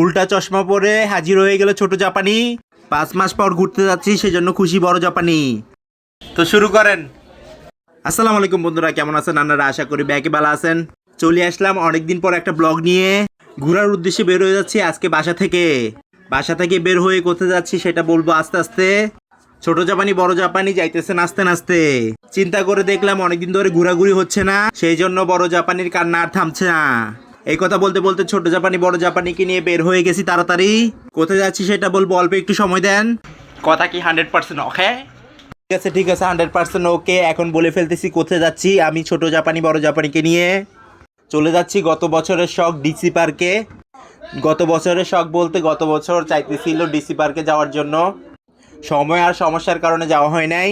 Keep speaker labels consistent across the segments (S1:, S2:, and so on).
S1: উল্টা চশমা পরে হাজির হয়ে গেল ছোট জাপানি। পাঁচ মাস পর ঘুরতে যাচ্ছি, সেজন্য খুশি বড় জাপানি। তো শুরু করেন। আসসালামু আলাইকুম বন্ধুরা, কেমন আছেন? আপনারা আশা করি ব্যাকে ভালো আছেন। চলে আসলাম অনেকদিন পর একটা ব্লগ নিয়ে। ঘোরার উদ্দেশ্যে বের হয়ে যাচ্ছি আজকে বাসা থেকে। বাসা থেকে বের হয়ে কোথায় যাচ্ছি সেটা বলব আস্তে আস্তে। ছোট জাপানি, বড় জাপানি যাইতেছে নাচতে নাচতে। চিন্তা করে দেখলাম অনেকদিন ধরে ঘোরাঘুরি হচ্ছে না, সেই জন্য বড় জাপানির কান্না আর থামছে না। এই কথা বলতে বলতে ছোট জাপানি বড় জাপানিকে নিয়ে বের হয়ে গেছি তাড়াতাড়ি। কোথায় যাচ্ছি সেটা বলব অল্প একটু সময় দেন। কথা কি হান্ড্রেড পার্সেন্ট ওকে ঠিক আছে ঠিক আছে হান্ড্রেড পার্সেন্ট ওকে এখন বলে ফেলতেছি কোথায় যাচ্ছি আমি ছোট জাপানি বড় জাপানিকে নিয়ে। চলে যাচ্ছি গত বছরের শখ ডিসি পার্কে। গত বছরের শখ বলতে গত বছর চাইতেছিল ডিসি পার্কে যাওয়ার জন্য। সময় আর সমস্যার কারণে যাওয়া হয় নাই।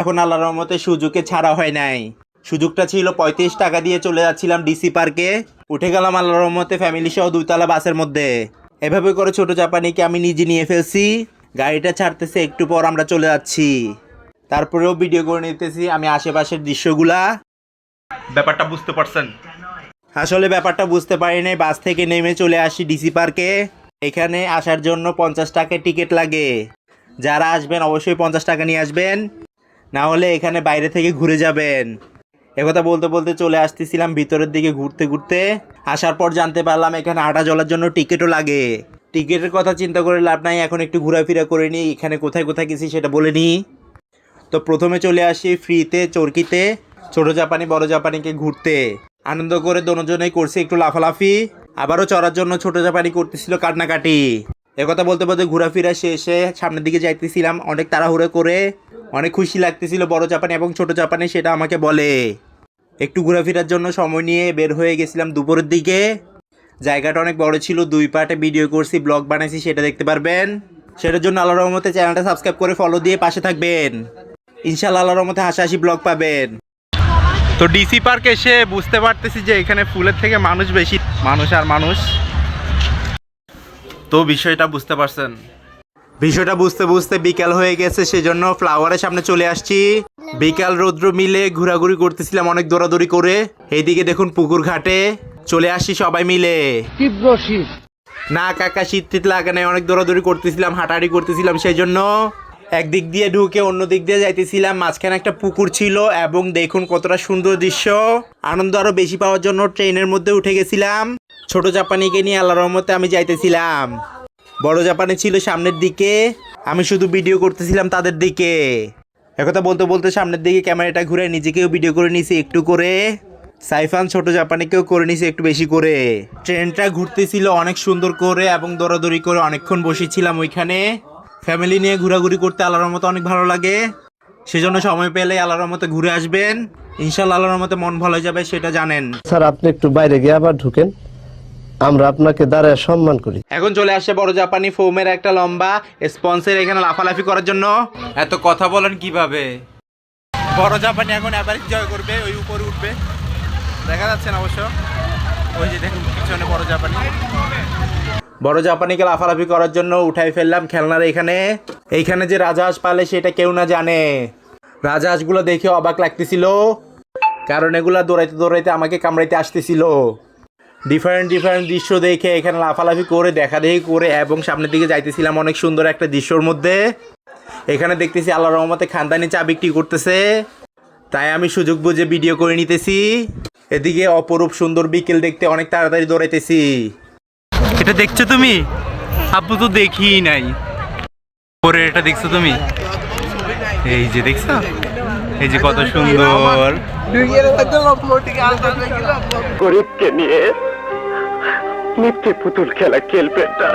S1: এখন আল্লাহর রহমতে সুযোগে ছাড়া হয় নাই। সুযোগটা ছিল পঁয়ত্রিশ টাকা দিয়ে চলে যাচ্ছিলাম ডিসি পার্কে উঠে গেলাম আল্লাহর রহমতে ফ্যামিলি সহ দুইতলা বাসের মধ্যে। এভাবে করে ছোট জাপানিকে আমি নিজে নিয়ে ফেলছি। গাড়িটা ছাড়তেছে একটু পর আমরা চলে যাচ্ছি। তারপরেও ভিডিও করে নিতেছি আমি আশেপাশের দৃশ্যগুলা। ব্যাপারটা বুঝতে পারছেন? আসলে ব্যাপারটা বুঝতে পারি নাই বাস থেকে নেমে চলে আসি ডিসি পার্কে এখানে আসার জন্য পঞ্চাশ টাকা টিকিট লাগে। যারা আসবেন অবশ্যই পঞ্চাশ টাকা নিয়ে আসবেন। না হলে এখানে বাইরে থেকে ঘুরে যাবেন। একথা বলতে বলতে চলে আসতেছিলাম ভিতরের দিকে ঘুরতে ঘুরতে। আসার পর জানতে পারলাম এখানে আটা জলার জন্য টিকিটও লাগে। টিকিটের কথা চিন্তা করে লাভ নাই, এখন একটু ঘোরাফেরা করে নিই, এখানে কোথায় কোথায় গেছি সেটা বলে নিই। তো প্রথমে চলে আসি ফ্রিতে, চরকিতে, ছোট জাপানি, বড় জাপানিকে ঘুরতে। আনন্দ করে দোনোজনেই করছি একটু লাফালাফি, আবারও চড়ার জন্য ছোট জাপানি করতেছিল কান্নাকাটি। একথা বলতে বলতে ঘোরাফেরা শেষে সামনের দিকে যাইতেছিলাম, অনেক তাড়াহুড়ো করে, অনেক খুশি লাগতেছিল বড় জাপানি এবং ছোট জাপানি সেটা আমাকে বলে। একটু ঘোরাফেরার জন্য সময় নিয়ে বের হয়ে গেছিলাম দুপুরের দিকে। জায়গাটা অনেক বড় ছিল, দুই পার্টে ভিডিও করছি ব্লগ বানাইছি, সেটা দেখতে পারবেন। সেটার জন্য আল্লাহ রহমতে চ্যানেলটা সাবস্ক্রাইব করে ফলো দিয়ে পাশে থাকবেন। ইনশাআল্লাহ আল্লাহ রহমতে হাসাহাসি ব্লগ পাবেন। তো ডিসি পার্ক এসে বুঝতে পারতেছি যে এখানে ফুলের থেকে মানুষ বেশি, মানুষ আর মানুষ। তো বিষয়টা বুঝতে পারছেন। বিষয়টা বুঝতে বুঝতে বিকাল হয়ে গেছে সেজন্য ফ্লাওয়ারের সামনে চলে আসছি। বিকাল রৌদ্র মিলে ঘোরাঘুরি করতেছিলাম অনেক দৌড়াদৌড়ি করে। এইদিকে দেখুন পুকুর ঘাটে চলে আসছি সবাই মিলে।
S2: তীব্র শীত।
S1: না কাকা শীত টিত লাগে নাই অনেক দৌড়াদৌড়ি করতেছিলাম হাঁটাহাঁটি করতেছিলাম সেই জন্য একদিক দিয়ে ঢুকে অন্য দিক দিয়ে যাইতেছিলাম মাঝখানে একটা পুকুর ছিল এবং দেখুন কতটা সুন্দর দৃশ্য। আনন্দ আরও বেশি পাওয়ার জন্য ট্রেনের মধ্যে উঠে গেছিলাম। ছোট জাপানিকে নিয়ে আল্লাহর রহমতে আমি যাইতেছিলাম। বড় জাপানি ছিল সামনের দিকে। আমি শুধু ভিডিও করতেছিলাম তাদের দিকে। একথা বলতে বলতে সামনের দিকে ক্যামেরাটা ঘুরে নিজেকেও ভিডিও করে নিয়েছি একটু করে। সাইফান ছোট জাপানিকেও করে নিয়েছি একটু বেশি করে। ট্রেনটা ঘুরতেছিল অনেক সুন্দর করে এবং দৌড়াদৌড়ি করে অনেকক্ষণ বসেছিলাম ওইখানে। ফ্যামিলি নিয়ে ঘোরাঘুরি করতে আল্লাহর মতো অনেক ভালো লাগে। সেজন্য সময় পেলে আল্লাহর মতো ঘুরে আসবেন। ইনশাল্লাহ আল্লাহর মতো মন ভালো যাবে, সেটা জানেন।
S2: স্যার, আপনি একটু বাইরে গিয়ে আবার ঢুকেন। আমরা আপনাকে দাঁড়ায় সম্মান করি।
S1: এখন চলে আসে বড় জাপানি ফোমের একটা লম্বা স্পন্সর এখানে লাফালাফি করার জন্য।
S3: এত কথা বলেন কীভাবে?
S1: বড় জাপানি এখন এভারেজ জয় করবে ওই উপরে উঠবে। দেখা যাচ্ছে না অবশ্য। ওই যে দেখুন পিছনে বড় জাপানি। বড় জাপানিকে লাফালাফি করার জন্য উঠাই ফেললাম খেলনার এখানে। এইখানে যে রাজহাঁস পালে সেটা কেউ না জানে। রাজহাঁসগুলো দেখে অবাক লাগতেছিল কারণ এগুলা দৌড়াইতে দৌড়াইতে আমাকে কামড়াইতে আসতেছিল। ডিফারেন্ট ডিফারেন্ট দৃশ্য দেখে এখানে লাফালাফি করে দেখা দেখি করে এবং সামনের দিকে যাইতেছিলাম অনেক সুন্দর একটা দৃশ্যর মধ্যে। এখানে দেখতেছি আল্লাহ রহমতে খানদানি চা বিক্রি করতেছে। তাই আমি সুযোগ বুঝে ভিডিও করে নিতেছি। এদিকে অপরূপ সুন্দর বিকেল দেখতে অনেক তাড়াতাড়ি দৌড়াইতেছি।
S3: এটা দেখছ তুমি? আব্বু তো দেখি নাই। পরে এটা দেখছ তুমি? এই যে দেখছ? এই যে কত সুন্দর।
S2: গরিবকে নিয়ে মিথ্যে পুতুল খেলা খেলবেন না।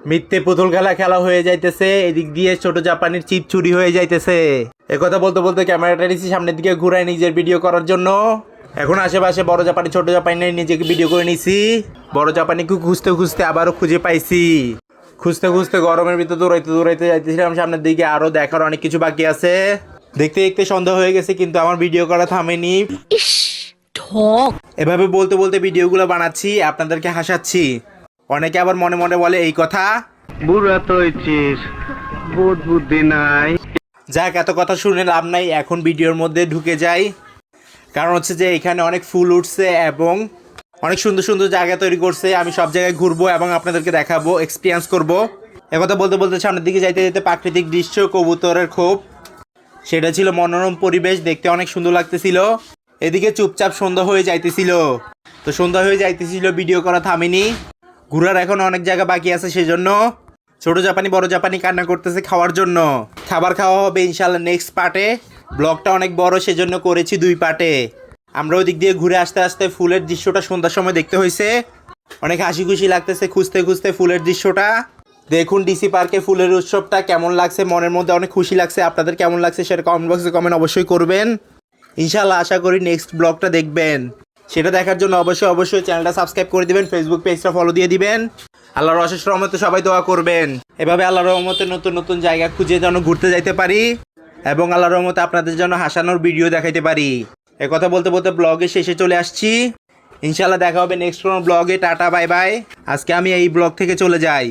S1: মিথ্যে পুতুল খেলা খেলা হয়ে যাইতেছে এদিক দিয়ে ছোট জাপানির চিপ চুরি হয়ে যাইতেছে। একথা বলতে বলতে ক্যামেরাটা নিয়েছি সামনের দিকে ঘুরাই নিজের ভিডিও করার জন্য। এখন আশেপাশে বড় জাপানি ছোট জাপানি নিয়ে নিজেকে ভিডিও করে নিছি। বড় জাপানিকে খুঁজতে খুঁজতে আবারও খুঁজে পাইছি। খুঁজতে খুঁজতে গরমের ভিতরে দৌড়াইতে দৌড়াইতে যাইতেছিলাম সামনের দিকে আরও দেখার অনেক কিছু বাকি আছে। দেখতে দেখতে সন্দেহ হয়ে গেছে কিন্তু আমার ভিডিও করা থামেনি। এভাবে বলতে বলতে ভিডিওগুলো বানাচ্ছি আপনাদেরকে হাসাচ্ছি। অনেকে আবার মনে মনে বলে এই কথা।
S2: বুড়া তো বোধ বুদ্ধি নাই।
S1: যাক এত কথা শুনে লাভ নাই এখন ভিডিওর মধ্যে ঢুকে যাই। কারণ হচ্ছে যে এখানে অনেক ফুল উঠছে এবং অনেক সুন্দর সুন্দর জায়গা তৈরি করছে। আমি সব জায়গায় ঘুরবো এবং আপনাদেরকে দেখাবো এক্সপিরিয়েন্স করব। একথা বলতে বলতে সামনের দিকে যাইতে যেতে প্রাকৃতিক দৃশ্য কবুতরের খোপ। সেটা ছিল মনোরম পরিবেশ দেখতে অনেক সুন্দর লাগতেছিল। এদিকে চুপচাপ সন্ধ্যা হয়ে যাইতেছিল। তো সন্ধ্যা হয়ে যাইতেছিল ভিডিও করা থামিনি। ঘোরার এখন অনেক জায়গা বাকি আছে সেজন্য। ছোট জাপানি, বড় জাপানি কান্না করতেছে খাওয়ার জন্য। খাবার খাওয়া হবে ইনশাল্লাহ নেক্সট পার্টে ব্লগটা অনেক বড় সেজন্য করেছি দুই পার্টে আমরা ওই দিক দিয়ে ঘুরে আসতে আসতে ফুলের দৃশ্যটা সন্ধ্যার সময় দেখতে হয়েছে। অনেক হাসি খুশি লাগতেছে খুঁজতে খুঁজতে ফুলের দৃশ্যটা। দেখুন ডিসি পার্কে ফুলের উৎসবটা কেমন লাগছে, মনের মধ্যে অনেক খুশি লাগছে। আপনাদের কেমন লাগছে সেটা কমেন্ট বক্সে কমেন্ট অবশ্যই করবেন। ইনশাল্লাহ আশা করি নেক্সট ব্লগটা দেখবেন। সেটা দেখার জন্য অবশ্যই অবশ্যই চ্যানেলটা সাবস্ক্রাইব করে দিবেন ফেসবুক পেজটা ফলো দিয়ে দিবেন। আল্লাহর অশেষ রহমতে সবাই দোয়া করবেন। এভাবে আল্লাহর রহমতে নতুন নতুন জায়গা খুঁজে যেন ঘুরতে যাইতে পারি এবং আল্লাহর রহমতে আপনাদের জন্য হাসানোর ভিডিও দেখাইতে পারি। এ কথা বলতে বলতে ব্লগে শেষে চলে আসছি। ইনশাল্লাহ দেখা হবে নেক্সট কোনো ব্লগে টাটা বাই বাই আজকে আমি এই ব্লগ থেকে চলে যাই।